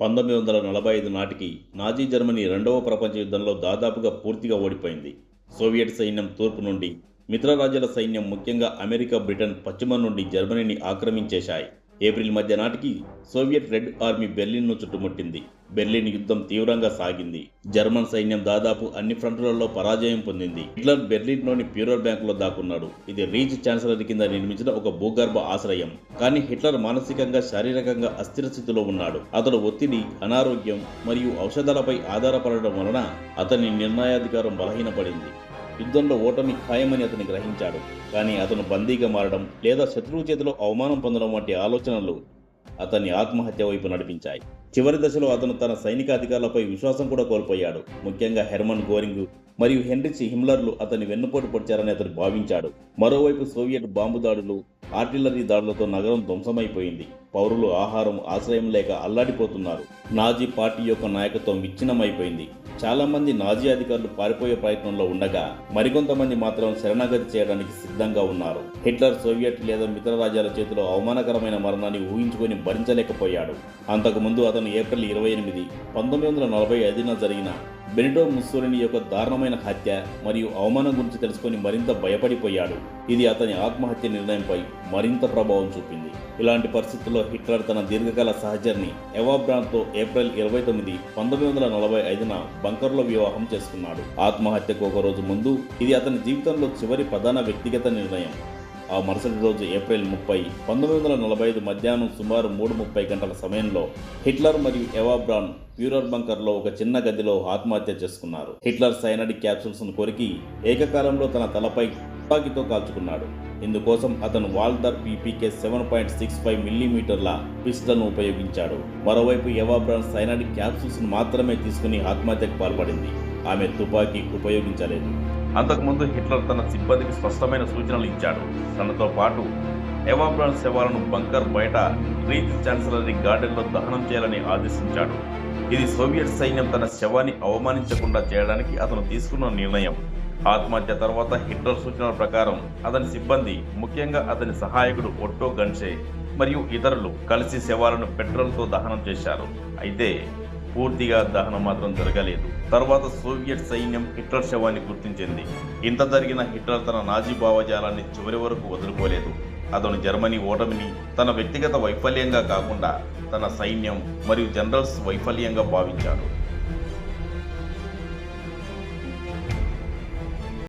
పంతొమ్మిది వందల నలభై ఐదు నాటికి నాజీ జర్మనీ రెండవ ప్రపంచ యుద్ధంలో దాదాపుగా పూర్తిగా ఓడిపోయింది. సోవియట్ సైన్యం తూర్పు నుండి మిత్రరాజ్యాల సైన్యం ముఖ్యంగా అమెరికా బ్రిటన్ పశ్చిమ నుండి జర్మనీని ఆక్రమించేశాయి. ఏప్రిల్ మధ్య నాటికి సోవియట్ రెడ్ ఆర్మీ బెర్లిన్ను చుట్టుముట్టింది. బెర్లిన్ యుద్ధం తీవ్రంగా సాగింది. జర్మన్ సైన్యం దాదాపు అన్ని ఫ్రంట్లలో పరాజయం పొందింది. హిట్లర్ బెర్లిన్లోని ప్యూరర్ బ్యాంకులో దాక్కున్నాడు. ఇది రీచ్ ఛాన్సలర్ కింద నిర్మించిన ఒక భూగర్భ ఆశ్రయం. కానీ హిట్లర్ మానసికంగా శారీరకంగా అస్థిర స్థితిలో ఉన్నాడు. అతడు ఒత్తిడి అనారోగ్యం మరియు ఔషధాలపై ఆధారపడడం వలన అతని నిర్ణయాధికారం బలహీనపడింది. యుద్ధంలో ఓటమి ఖాయమని అతను గ్రహించాడు. కానీ అతను బందీగా మారడం లేదా శత్రువు చేతిలో అవమానం పొందడం వంటి ఆలోచనలు అతన్ని ఆత్మహత్య వైపు నడిపించాయి. చివరి దశలో అతను తన సైనిక అధికారులపై విశ్వాసం కూడా కోల్పోయాడు. ముఖ్యంగా హెర్మన్ గోరింగ్ మరియు హెన్రిచ్ హిమ్లర్లు అతని వెన్నుపోటు పొడిచారని అతను భావించాడు. మరోవైపు సోవియట్ బాంబు దాడులు ఆర్టిల్లరీ దాడులతో నగరం ధ్వంసమైపోయింది. పౌరులు ఆహారం ఆశ్రయం లేక అల్లాడిపోతున్నారు. నాజీ పార్టీ యొక్క నాయకత్వం విచ్ఛిన్నమైపోయింది. చాలామంది నాజీ అధికారులు పారిపోయే ప్రయత్నంలో ఉండగా మరికొంతమంది మాత్రం శరణాగతి చేయడానికి సిద్ధంగా ఉన్నారు. హిట్లర్ సోవియట్ లేదా మిత్ర రాజ్యాల చేతిలో అవమానకరమైన మరణాన్ని ఊహించుకొని భరించలేకపోయాడు. అంతకుముందు అతను ఏప్రిల్ ఇరవై ఎనిమిది పంతొమ్మిది వందల నలభై ఐదున జరిగిన బెనిటో ముస్సోలిని యొక్క దారుణమైన హత్య మరియు అవమానం గురించి తెలుసుకొని మరింత భయపడిపోయాడు. ఇది అతని ఆత్మహత్య నిర్ణయంపై మరింత ప్రభావం చూపింది. ఇలాంటి పరిస్థితుల్లో హిట్లర్ తన దీర్ఘకాల సహచరిని ఎవాబ్రాన్తో ఏప్రిల్ ఇరవై తొమ్మిది పంతొమ్మిది వందల నలభై ఐదున బంకర్లో వివాహం చేసుకున్నాడు. ఆత్మహత్యకు ఒక రోజు ముందు ఇది అతని జీవితంలో చివరి ప్రధాన వ్యక్తిగత నిర్ణయం. ఆ మరుసటి రోజు ఏప్రిల్ ముప్పై పంతొమ్మిది వందల నలభై ఐదు మధ్యాహ్నం సుమారు మూడు ముప్పై గంటల సమయంలో హిట్లర్ మరియు ఎవాబ్రాన్ ప్యూరర్ బంకర్లో ఒక చిన్న గదిలో ఆత్మహత్య చేసుకున్నారు. హిట్లర్ సైనడిక్ క్యాప్సూల్స్ను కొరికి ఏకకాలంలో తన తలపై తుపాకీతో కాల్చుకున్నాడు. ఇందుకోసం అతను Walther PPK seven point six five మిల్లీమీటర్ల పిస్టల్ను ఉపయోగించాడు. మరోవైపు ఎవాబ్రాన్ సైనడిక్ క్యాప్సూల్స్ను మాత్రమే తీసుకుని ఆత్మహత్యకు పాల్పడింది. ఆమె తుపాకీ ఉపయోగించలేదు. అంతకుముందు హిట్లర్ తన సిబ్బందికి స్పష్టమైన సూచనలు ఇచ్చాడు. తనతో పాటు ఎవాబ్రాన్ శవాలను బంకర్ బయట రీత్ ఛాన్సలరీ గార్డెన్లో దహనం చేయాలని ఆదేశించాడు. ఇది సోవియట్ సైన్యం తన శవాన్ని అవమానించకుండా చేయడానికి అతను తీసుకున్న నిర్ణయం. ఆత్మహత్య తర్వాత హిట్లర్ సూచనల ప్రకారం అతని సిబ్బంది ముఖ్యంగా అతని సహాయకుడు ఒట్టో గన్షే మరియు ఇతరులు కలిసి శవాలను పెట్రోల్తో దహనం చేశారు. అయితే పూర్తిగా దహనం మాత్రం జరగలేదు. తర్వాత సోవియట్ సైన్యం హిట్లర్ శవాన్ని గుర్తించింది. ఇంత జరిగిన హిట్లర్ తన నాజీ భావజాలాన్ని చివరి వరకు వదులుకోలేదు. అతను జర్మనీ ఓటమిని తన వ్యక్తిగత వైఫల్యంగా కాకుండా తన సైన్యం మరియు జనరల్స్ వైఫల్యంగా భావించాడు.